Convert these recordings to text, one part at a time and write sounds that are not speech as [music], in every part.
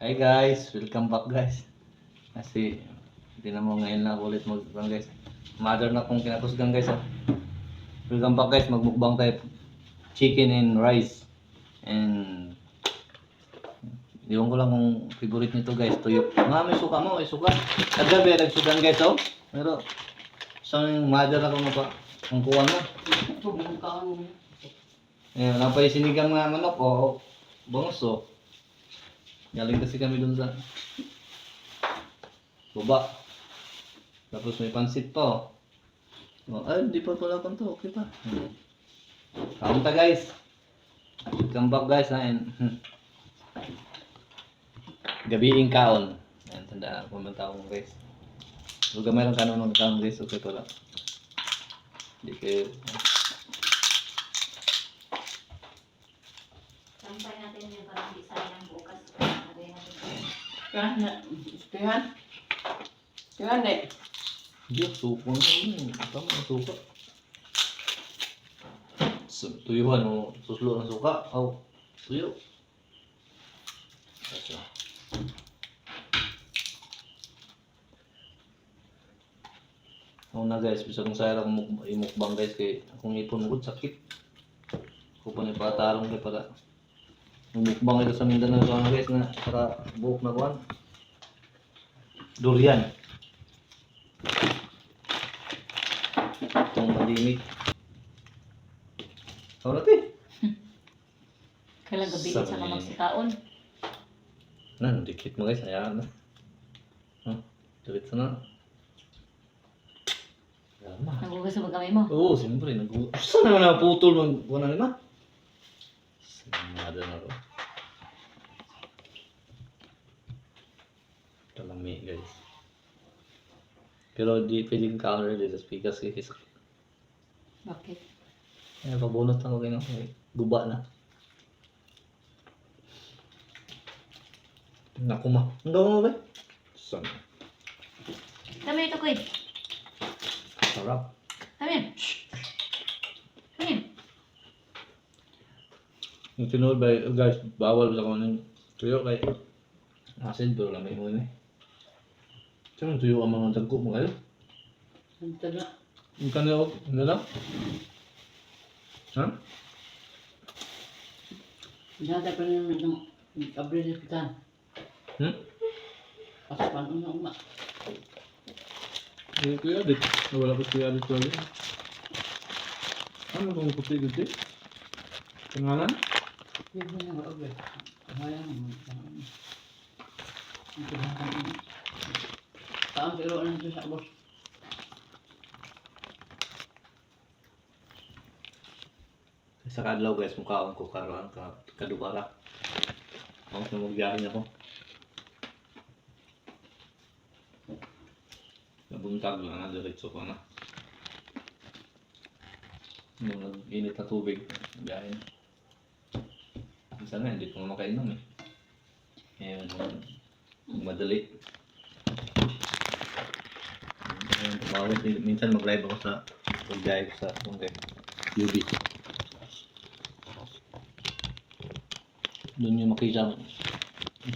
Hi guys, welcome back guys. Kasi hindi na mo ngayon na ulit mag guys. Mother na kong kinakusgan guys. Oh. Welcome back guys, magmukbang tayo chicken and rice. And Iwan ko lang kung favorite nito guys, tuyo. Mga may suka mo, may suka. Kagabi, nagsudan guys oh. Pero sa yung mother ako nga pa, ang kuha mo. Eh, wala pa yung sinigang na manok o bangos oh. Galing kasi kami dun sa baba. Tapos may pansit pa oh. Ay, di pa pala kung to. Okay pa. Hmm. Kaunta guys. Come back guys ha. And, gabiing kaon. Ayan, tandaan ko man taong guys. Kung gamay lang kanon ng kaon guys, okay pala. Hindi kayo. Na, istihan. Istihan eh. Hindi, suko na yun. Tama ang suka. Su- Tuyuhan mo, suslo ng suka. Aw, tuyo. Ito. Ako na guys, bisa kong sayang akong muk- imukbang guys kay akong ipon ko sakit. Ko pa ni patarong kay para mukbang ito sa Mindanao so, ano, guys na para buhok na kuan. Durian. Itong malimit. Ako na ti. [laughs] Kailang gabi sa ni- mamang sikaon. Nan, dikit mo guys, hayaan na. Huh? Diretso na. Lama. Nagugas sa bagamay mo. Oo, siyempre. Nag Saan naman naputol. Wala na Sinamada na ro. Talami guys. Pero di pwedeng counter dito because kasi sakit. Bakit? Eh, pabunot ako kayo. Guba na. Naku ma. Ang gawin mo ba? Saan? Kami ito, Kuy. Sarap. Kami yan. Shh. Kami yan. Yung tinulad ba, guys, bawal sa kung tuyo kay asin pero lamay mo yun eh. Saan yung tuyo ang mga dagko mo kayo? Ang taga. Yung kanila, ano lang? Ha? Dada pa rin ng kabre sa pitan. Hmm? Pasapan una uma. Yung kuya dit. Wala ko kuya dit lagi. Ano kung kuti-kuti? Pangalan? Hindi mo na kabre. Kaya mo. Ang kailangan mo. Taang pero ano ito sa boss. Sa kadlaw guys, mukhaon ko karoon ka kadukara. Ako na magbiyahin ako. Nabuntag lang na diretso ko na. Nung nag-init na tubig, biyahin. Nga, hindi ko nga makainom eh. Ngayon, kung madali. Ngayon, tumawag, minsan mag-live ako sa ko sa kung UB. Doon yung makita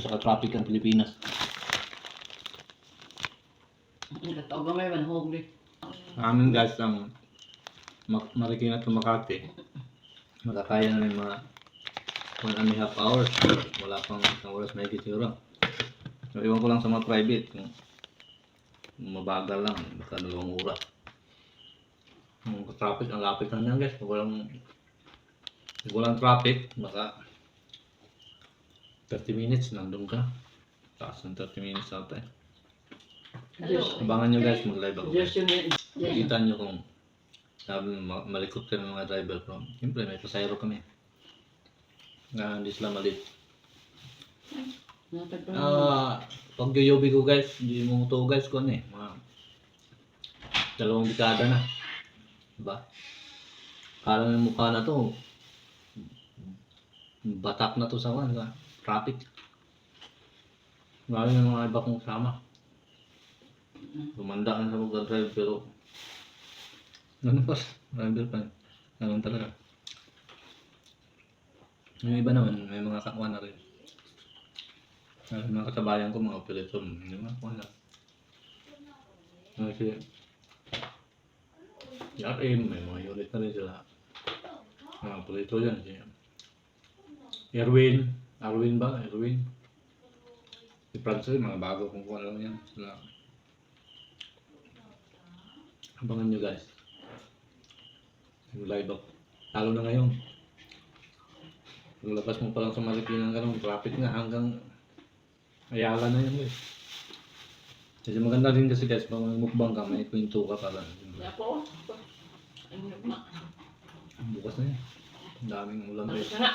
sa traffic ng Pilipinas. Ang tao gamay man hog di. Amin guys, ang Marikina to Makati, makakaya na ng mga one and a half hours. Wala pang isang oras may siguro. So, iwan ko lang sa mga private. Kung, mabagal lang, baka dalawang oras. Kung traffic, ang lapit lang yan guys. Kung walang, kung walang traffic, baka 30 minutes nandun ka. Taas ng 30 minutes ata eh. Abangan nyo guys, mag-live ako. guys. Yes yun eh. Yes. Kita nyo kung sabi malikot kami mga driver ko. Siyempre, may pasayro kami. Nga, hindi sila rin. Ah, pag yoyobi ko guys, hindi mo to guys ko ano eh. Mga dalawang dekada na. Diba? Kala ng mukha na to, batak na to sa one, sa traffic. Marami ng mga iba kong kasama. Gumanda ka sa mag-drive pero ano pa, driver pa. Ganun talaga. Yung iba naman, may mga kakuha na rin. Ang mga kasabayan ko, mga operator, hindi mo ako na. Kasi, yung RM, may mga unit na rin sila. Mga operator yan. Si Erwin, Erwin ba? Erwin? Si Francis, mga bago kung kung ano yan. Sila. Abangan nyo guys. Yung live up. Talo na ngayon. Yung labas mo pa lang sa Marikina ganun, traffic na hanggang Ayala na yun guys. Kasi maganda rin kasi guys, pag mukbang ka, may kwento ka. Ano na? Bukas na yan. Ang daming ulam Ano guys. na?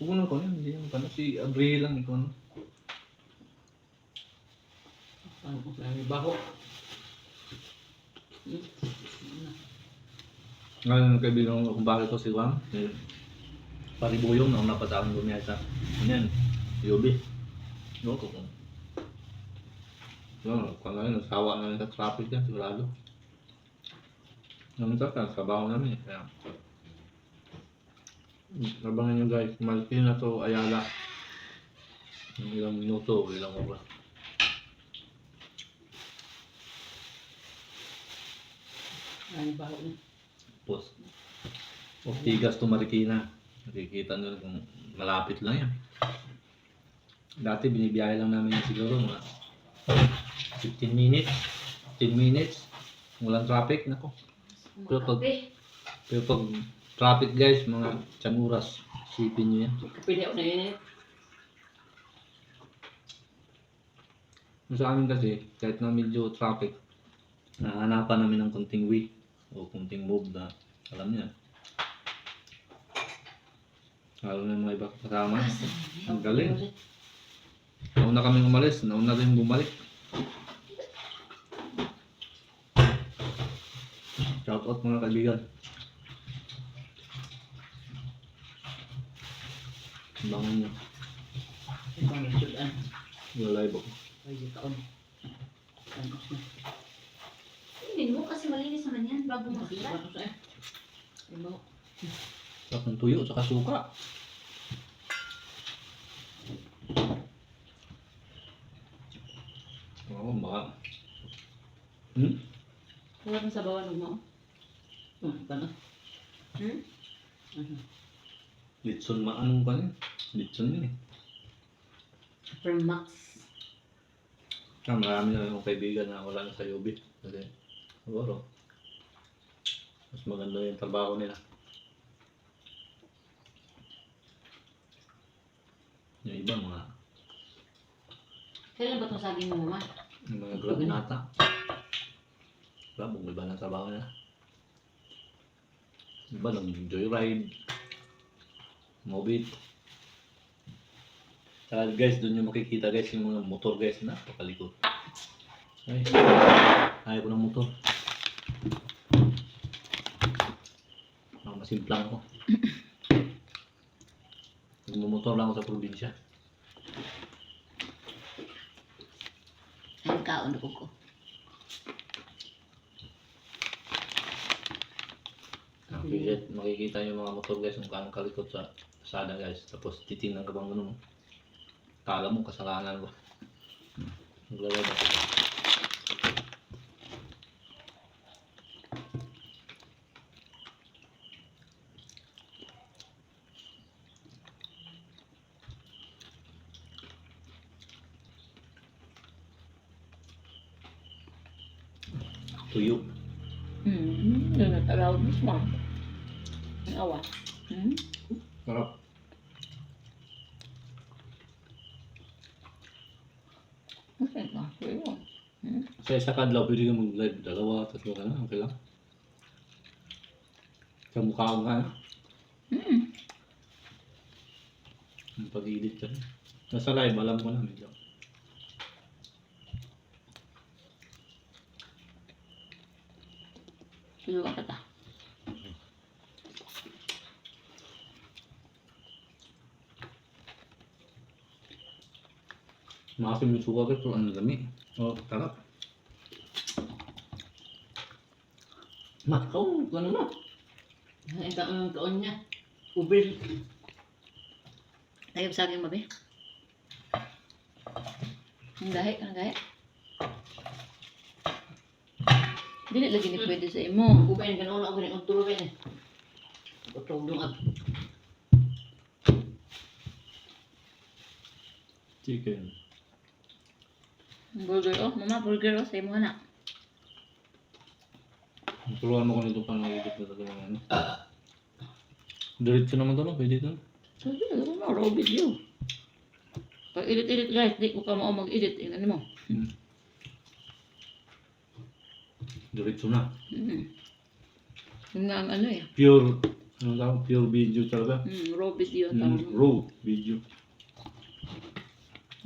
Huwag na ko yan, hindi yan. Paano si Abril lang ikaw ano. Ano ko? May baho. Hmm. Ngayon, kaibigan ko kung bakit ko si Juan. Paribuyong na una pa sa akin bumiyasa. Ano yan? Yubi. No, ko kung. No, kung ano yun, nasawa na rin sa traffic yan, sigurado. Naman sa sa trabaho namin. eh, Kaya, Abangan nyo guys, malaki na to Ayala. Yung ilang minuto, ilang oras. Baho na. Tapos, Ortigas to Marikina. Nakikita nyo kung malapit lang yan. Dati binibiyahe lang namin yan siguro mga 15 minutes, 10 minutes. Walang traffic, nako. Pero pag, pero pag traffic guys, mga tiyang oras, isipin nyo yan. Kapili ako na init. Yung Sa amin kasi, kahit na medyo traffic, nahanapan namin ng konting way o konting move na alam niya. Lalo na yung mga iba kasama. Ang galing. Nauna kami umalis, nauna rin bumalik. Shout out mga kaibigan. Bangan nyo. Ibang nasudan. Wala live ako. Ay, taon. Tapos na. Hindi mo kasi malinis naman yan bago masira. Tapos Sarap ng tuyo, saka suka. Oo, baka. Hmm? Wala kang sabawan mo. Hmm, ito na. Hmm? Mhm. Litson maanong pa yun. Litson yun eh. From Max. Ah, marami na yung kaibigan na wala na sa UB. Kasi, siguro, mas maganda yung trabaho nila. Yung iba, mga, Kailan ba itong saging mo, mama? yung mga grab nata. Grab, kung iba ng trabaho nila. Iba lang, joyride, mobit. Saka guys, doon yung makikita guys, yung mga motor guys na pakalikot. Ay, ayaw ko ng motor. Mga masimplang ako. Nagmumotor lang ako sa probinsya. Ang kaon ako ko. Makikita, makikita yung mga motor guys kung kaano kalikot sa kasada guys. Tapos titingnan ka bang ganun. Kala mo kasalanan ko. Naglalay Tuyo. Hmm, yun na tarawag mismo. Ang awa. Hmm? Sarap. Kasi ito, yun. Hmm? Sa isa kadlaw, pwede ka mag-live. Dalawa, tatlo ka na. Okay lang. Sa mukha ko ka na. Hmm. Pag-edit ka na. Nasa live, alam ko na medyo. Sino ka kata? Maasim yung suka ko, pero ano lami. Oh, sarap. Makaw, ano na? Ang taon ng taon niya. Ubil. Tayo saging mo, be? Ang gahe, ang gahe. Dili lagi ni pwede sa imo. Kumain ka noon ako rin ang turo rin eh. Utog dong at Chicken. Burger oh, mama burger oh sa imo na. Turuan mo ko nito pa nag-edit na talaga ng ano. Diretso naman to no? Pwede to? Yun, ano mo, raw video. Pag edit-edit guys, di ko ka mo mag-edit. Ano mo. Hmm. Diretso na. Mm. Yung nga ang ano eh. Pure, ano tawag? Pure video talaga. Mm, raw video. Mm, tawag mo. raw video.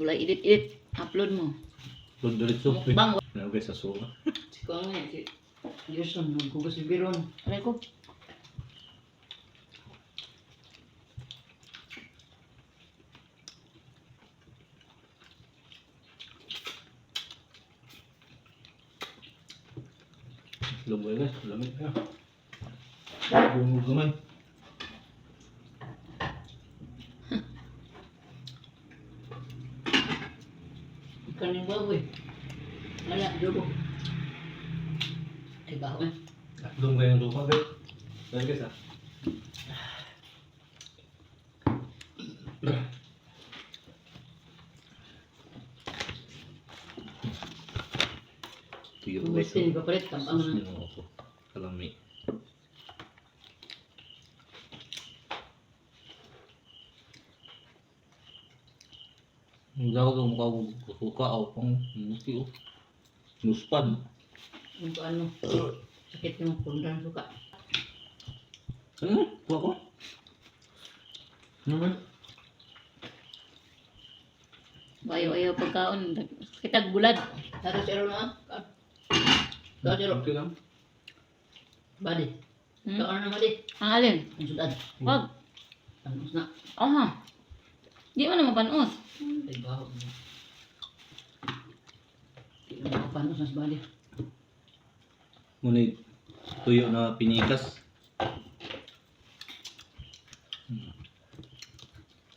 Wala edit-edit. Upload mo. So, diretso. Mukbang. [laughs] Ano guys, sa suka. ko nga si Gerson nagkugas si Biron. Aray ko. Lumay guys, lamig na. Bumog naman. Kanin baboy. Wala, dugo. Ay baho eh. Tatlong kayo ng suka guys. Ayan guys ah. Tuyo guys. Gusto ni papalit tampang Sus na. nyo ako. Kalami. Kung mukha ko suka o pang muti o. Nuspad. Yung ano. Sakit yung pundan suka. Ano? Kuha ko? Ano ba? Bayo-ayo pagkaon. Kitag bulad. Tara siro na. Tara siro. Okay lang. Badi. Hmm? Ikaw na mali. Ang alin? Ang sudan. Wag. Tantos na. Aha. Di mo na mapanos. Ay baho. Di na makapanos na sa bali. Ngunit tuyo na pinikas.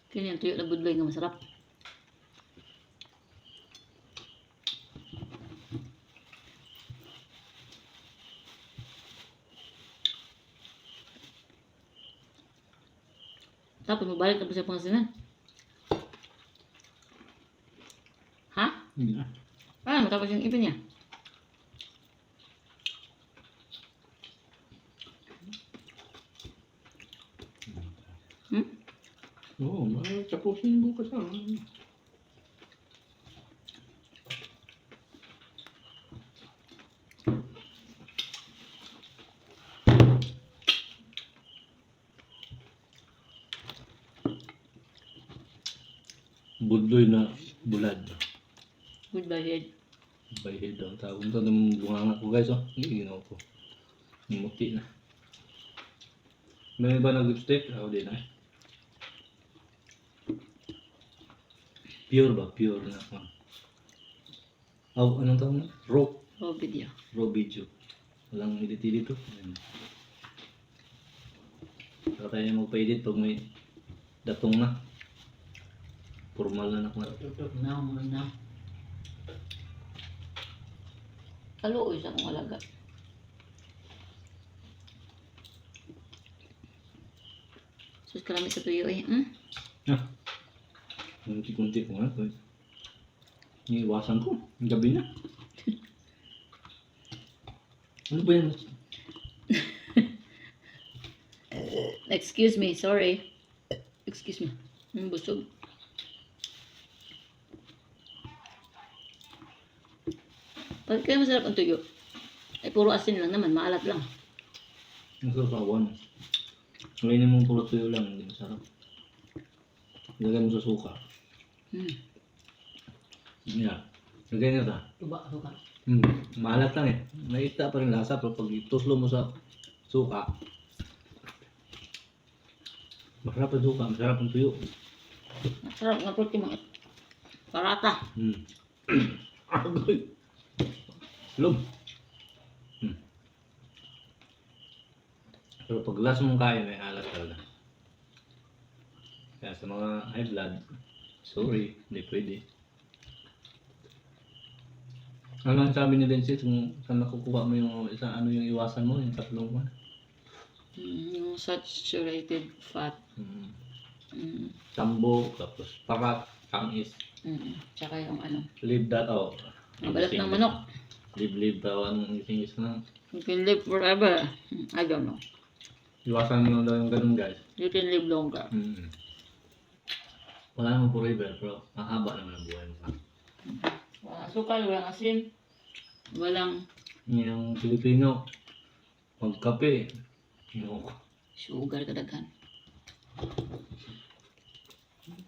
Kini yung tuyo na budloy nga masarap. Tapos mabalik ka pa sa Pangasinan. Ha? Hindi na. Ah, matapos yung ipin niya. Hmm? Oo, oh, tapusin bukas ah. Budloy na bulad. Goodbye, head. Bayhead ang tawag ito. Yung bunganga ko guys oh. Ginawa ko. Muti na. May iba nag-lipstick? Ako din ah. Pure ba? Pure na. Oh, anong tawag na? Raw. Raw video. Raw video. Walang edit-edit to. Ayan. Saka tayo magpa-edit pag may datong na. Formal na nak na. Tutok na mo na. Kaluoy sa akong alaga. Sus karami sa tuyo eh. Hmm? Ah. Kunti-kunti ko nga. Kaya. Iniiwasan ko. Ang gabi na. [laughs] ano ba yan? Excuse me, sorry. Excuse me. Busog. Bakit kaya masarap ang tuyo? Ay, puro asin lang naman, maalat lang. Ang sasawan. Ngayon mong puro tuyo lang. Hindi masarap. Lagay mo sa suka. Hmm. Yeah. Lagay nyo ta. Tuba suka. Hmm. Maalat lang eh. Naita pa rin lasa. Pero pag ituslo mo sa suka, masarap ang suka. Masarap ang tuyo. Masarap nga protein mga parata. Hmm. [clears throat] Agoy. Lum. Hmm. Pero pag last mong kaya, may alat talaga. Kaya sa mga high blood, sorry, hindi pwede. Ano ang sabi ni Densis kung saan nakukuha mo yung isa ano yung iwasan mo yung tatlong one? Mm, yung saturated fat. Mm. Mm, Tambo, tapos parat, tamis, mm, tsaka yung ano, leave that oh. ang balat ng manok. Leave, leave daw ang isingis na. You can live forever. I don't know. Iwasan mo daw yung ganun guys. You can live longer. Mm. Wala naman forever, pero mahaba naman ang buhay mo. Walang asukal, walang asin. Walang Yung Pilipino, magkape, yung sugar kadaghan.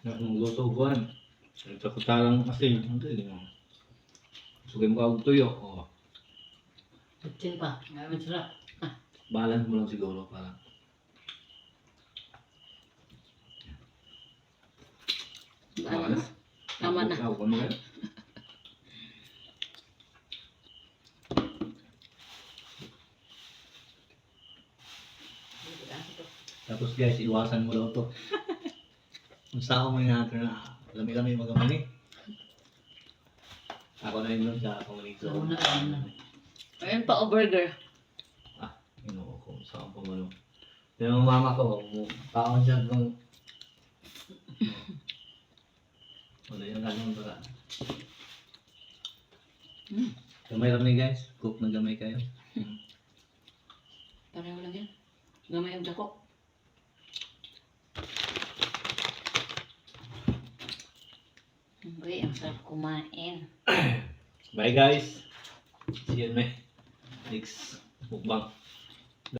magluto kuhan. Sa kutarang asin, ang galing mo. Sugay mo kag tuyo, oh. Tutsin pa. Ngayon sarap. Balance mo lang siguro para. Ano na? Tama na. Ako, ano yan? Tapos guys, iwasan mo daw to. [laughs] Kung saan mo natin na lami-lami magamani. Ako na yun sa zone. una ka na. Ayun pa, o burger. Ah, inuo ko. Saan pa malo. Yung mama ko, taon siya kung... Wala yung ganun para. Mm. Gamay lang ni guys. Cook na gamay kayo. Mm. Pareho lang yan. Gamay ang dako. Uy, ang sarap kumain. Bye guys. See you in my next mukbang.